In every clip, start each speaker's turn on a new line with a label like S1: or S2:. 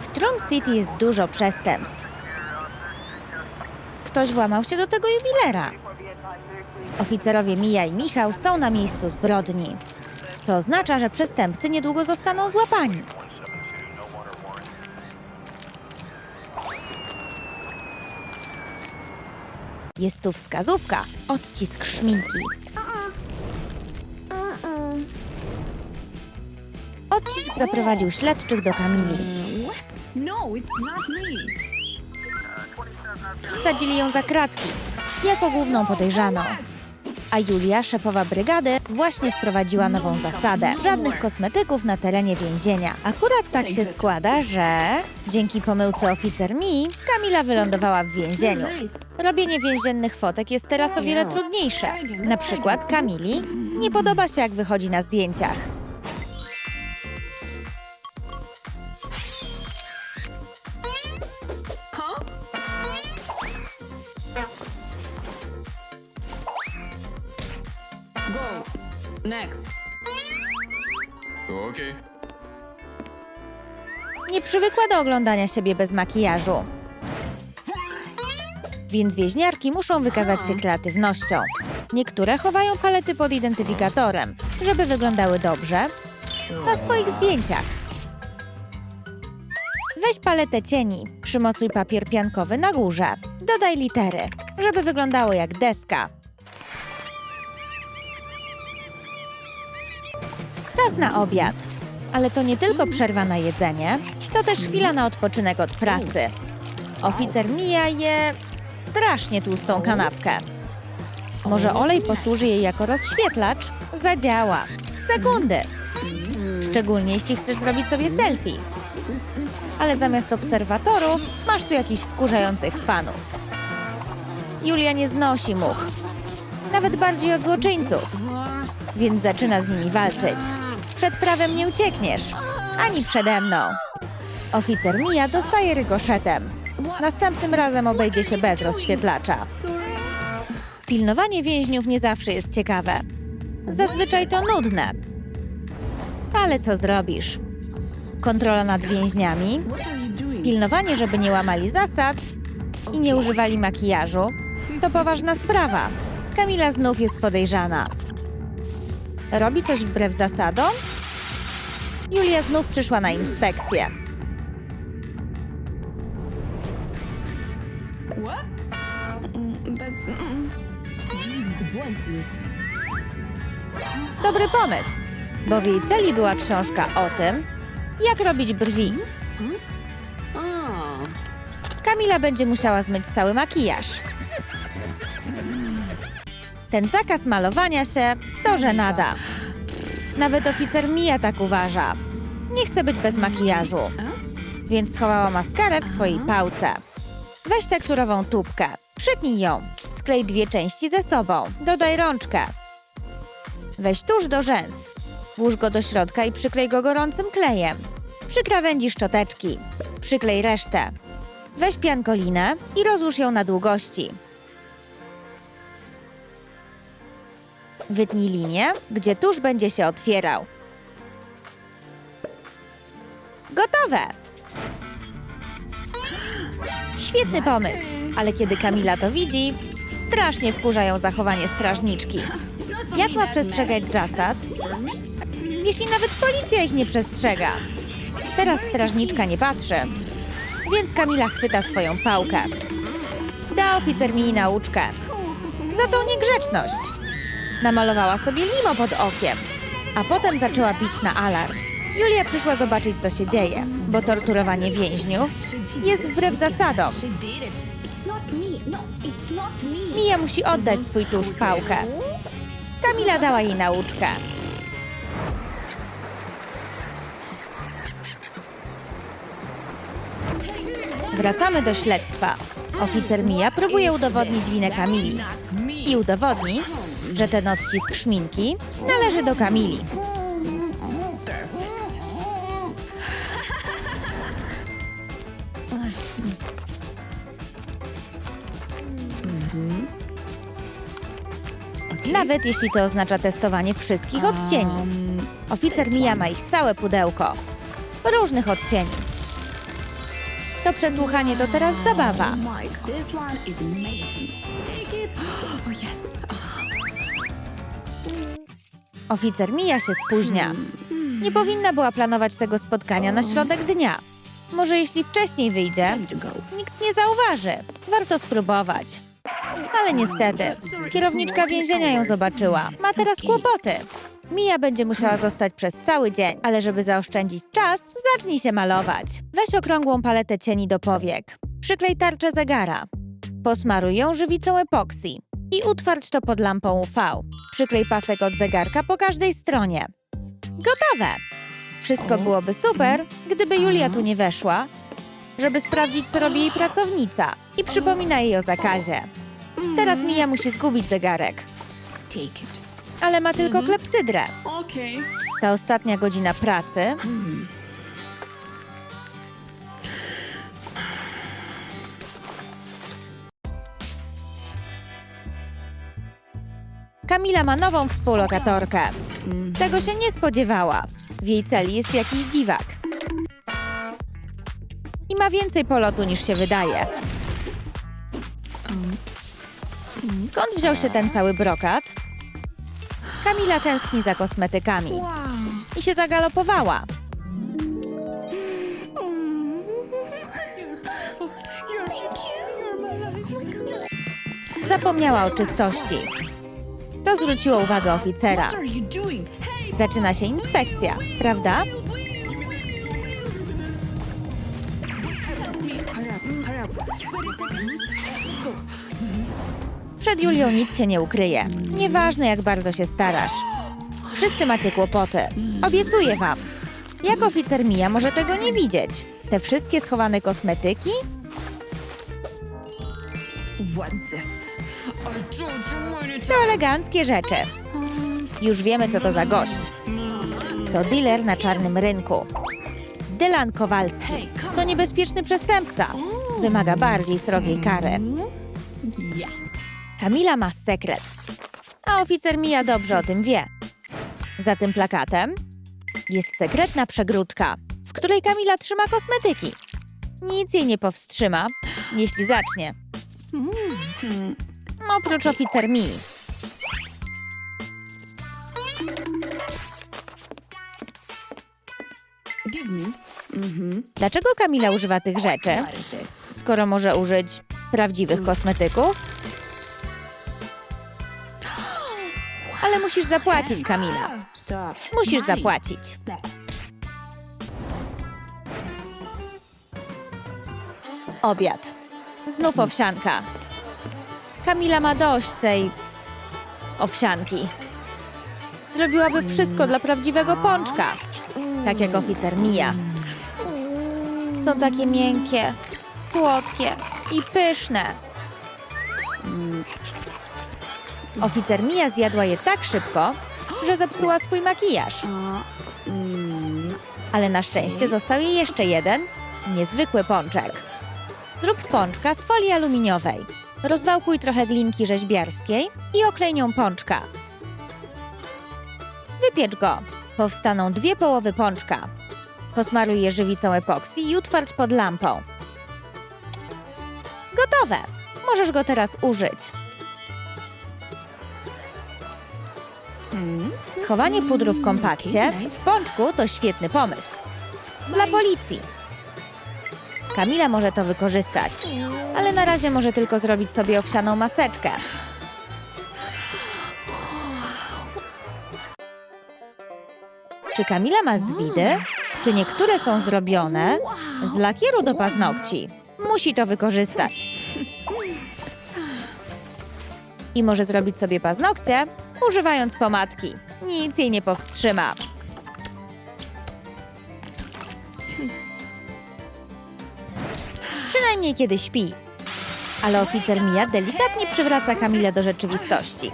S1: W Trum City jest dużo przestępstw. Ktoś włamał się do tego jubilera. Oficerowie Mija i Michał są na miejscu zbrodni, co oznacza, że przestępcy niedługo zostaną złapani. Jest tu wskazówka, odcisk szminki. Odcisk zaprowadził śledczych do Kamili.
S2: No, it's not me.
S1: Wsadzili ją za kratki, jako główną podejrzaną. A Julia, szefowa brygady, właśnie wprowadziła nową zasadę. Żadnych kosmetyków na terenie więzienia. Akurat tak się składa, że dzięki pomyłce oficer Mi, Kamila wylądowała w więzieniu. Robienie więziennych fotek jest teraz o wiele trudniejsze. Na przykład Kamili nie podoba się, jak wychodzi na zdjęciach.
S2: Next.
S3: Okej.
S1: Nie przywykła do oglądania siebie bez makijażu. Więc więźniarki muszą wykazać się kreatywnością. Niektóre chowają palety pod identyfikatorem, żeby wyglądały dobrze na swoich zdjęciach. Weź paletę cieni, przymocuj papier piankowy na górze. Dodaj litery, żeby wyglądało jak deska. Czas na obiad. Ale to nie tylko przerwa na jedzenie, to też chwila na odpoczynek od pracy. Oficer Mija je strasznie tłustą kanapkę. Może olej posłuży jej jako rozświetlacz? Zadziała. W sekundy. Szczególnie jeśli chcesz zrobić sobie selfie. Ale zamiast obserwatorów masz tu jakichś wkurzających fanów. Julia nie znosi much. Nawet bardziej od złoczyńców więc zaczyna z nimi walczyć. Przed prawem nie uciekniesz, ani przede mną. Oficer Mija dostaje rykoszetem. Następnym razem obejdzie się bez rozświetlacza. Pilnowanie więźniów nie zawsze jest ciekawe. Zazwyczaj to nudne. Ale co zrobisz? Kontrola nad więźniami, pilnowanie, żeby nie łamali zasad i nie używali makijażu, to poważna sprawa. Kamila znów jest podejrzana. Robi coś wbrew zasadom? Julia znów przyszła na inspekcję.
S2: What? Mm, That's. Mm.
S1: Dobry pomysł, bo w jej celi była książka o tym, jak robić brwi.
S2: Oh.
S1: Kamila będzie musiała zmyć cały makijaż. Ten zakaz malowania się to żenada. Nawet oficer Mija tak uważa. Nie chce być bez makijażu, więc schowała maskarę w swojej pałce. Weź tekturową tubkę, przytnij ją, sklej dwie części ze sobą, dodaj rączkę. Weź tusz do rzęs, włóż go do środka i przyklej go gorącym klejem. Przy krawędzi szczoteczki, przyklej resztę. Weź piankolinę i rozłóż ją na długości. Wytnij linię, gdzie tusz będzie się otwierał. Gotowe! Świetny pomysł, ale kiedy Kamila to widzi, strasznie wkurza ją zachowanie strażniczki. Jak ma przestrzegać zasad, jeśli nawet policja ich nie przestrzega? Teraz strażniczka nie patrzy, więc Kamila chwyta swoją pałkę. Da oficer mi nauczkę. Za tą niegrzeczność. Namalowała sobie limo pod okiem, a potem zaczęła bić na alarm. Julia przyszła zobaczyć, co się dzieje, bo torturowanie więźniów jest wbrew zasadom. Mija musi oddać swój tusz pałkę. Kamila dała jej nauczkę. Wracamy do śledztwa. Oficer Mija próbuje udowodnić winę Kamili i udowodni, że ten odcisk szminki należy do Kamili. Nawet jeśli to oznacza testowanie wszystkich odcieni. Oficer Mija ma ich całe pudełko. Różnych odcieni. To przesłuchanie to teraz zabawa. Oficer Mija się spóźnia. Nie powinna była planować tego spotkania na środek dnia. Może jeśli wcześniej wyjdzie, nikt nie zauważy. Warto spróbować. Ale niestety, kierowniczka więzienia ją zobaczyła. Ma teraz kłopoty. Mija będzie musiała zostać przez cały dzień, ale żeby zaoszczędzić czas, zacznij się malować. Weź okrągłą paletę cieni do powiek. Przyklej tarczę zegara. Posmaruj ją żywicą epoksy i utwardź to pod lampą UV. Przyklej pasek od zegarka po każdej stronie. Gotowe! Wszystko byłoby super, gdyby Julia tu nie weszła, żeby sprawdzić, co robi jej pracownica i przypomina jej o zakazie. Teraz Mija musi zgubić zegarek,
S2: Take it.
S1: ale ma tylko klepsydrę.
S2: Okay.
S1: Ta ostatnia godzina pracy Kamila ma nową współlokatorkę. Tego się nie spodziewała. W jej celi jest jakiś dziwak. I ma więcej polotu niż się wydaje. Skąd wziął się ten cały brokat? Kamila tęskni za kosmetykami i się zagalopowała. Zapomniała o czystości. To zwróciło uwagę oficera. Zaczyna się inspekcja, prawda? Przed Julią nic się nie ukryje. Nieważne, jak bardzo się starasz. Wszyscy macie kłopoty. Obiecuję wam. Jak oficer Mija może tego nie widzieć? Te wszystkie schowane kosmetyki?
S2: What's this?
S1: To eleganckie rzeczy. Już wiemy, co to za gość. To dealer na czarnym rynku. Dylan Kowalski. To niebezpieczny przestępca. Wymaga bardziej srogiej kary. Kamila ma sekret. A oficer Mija dobrze o tym wie. Za tym plakatem jest sekretna przegródka, w której Kamila trzyma kosmetyki. Nic jej nie powstrzyma, jeśli zacznie. Oprócz oficer.
S2: Give me.
S1: Dlaczego Kamila używa tych rzeczy, skoro może użyć prawdziwych kosmetyków? Ale musisz zapłacić, Kamila. Musisz zapłacić. Obiad. Znów owsianka. Kamila ma dość tej owsianki. Zrobiłaby wszystko dla prawdziwego pączka. Tak jak oficer Mija. Są takie miękkie, słodkie i pyszne. Oficer Mija zjadła je tak szybko, że zepsuła swój makijaż. Ale na szczęście został jej jeszcze jeden, niezwykły pączek. Zrób pączka z folii aluminiowej. Rozwałkuj trochę glinki rzeźbiarskiej i oklej nią pączka. Wypiecz go. Powstaną dwie połowy pączka. Posmaruj je żywicą epoksy i utwardź pod lampą. Gotowe! Możesz go teraz użyć. Schowanie pudru w kompakcie w pączku to świetny pomysł. Dla policji. Kamila może to wykorzystać, ale na razie może tylko zrobić sobie owsianą maseczkę. Czy Kamila ma zwidy? Czy niektóre są zrobione z lakieru do paznokci? Musi to wykorzystać. I może zrobić sobie paznokcie, używając pomadki. Nic jej nie powstrzyma. Przynajmniej kiedy śpi. Ale oficer Mija delikatnie przywraca Kamilę do rzeczywistości.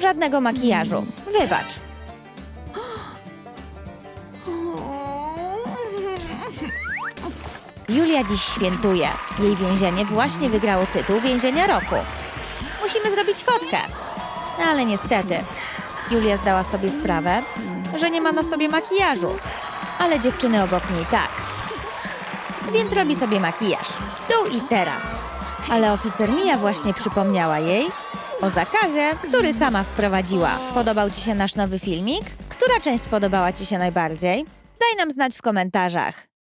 S1: Żadnego makijażu. Wybacz. Julia dziś świętuje. Jej więzienie właśnie wygrało tytuł więzienia roku. Musimy zrobić fotkę. No ale niestety, Julia zdała sobie sprawę, że nie ma na sobie makijażu. Ale dziewczyny obok niej tak. Więc robi sobie makijaż. Tu i teraz. Ale oficer Mia właśnie przypomniała jej o zakazie, który sama wprowadziła. Podobał Ci się nasz nowy filmik? Która część podobała Ci się najbardziej? Daj nam znać w komentarzach.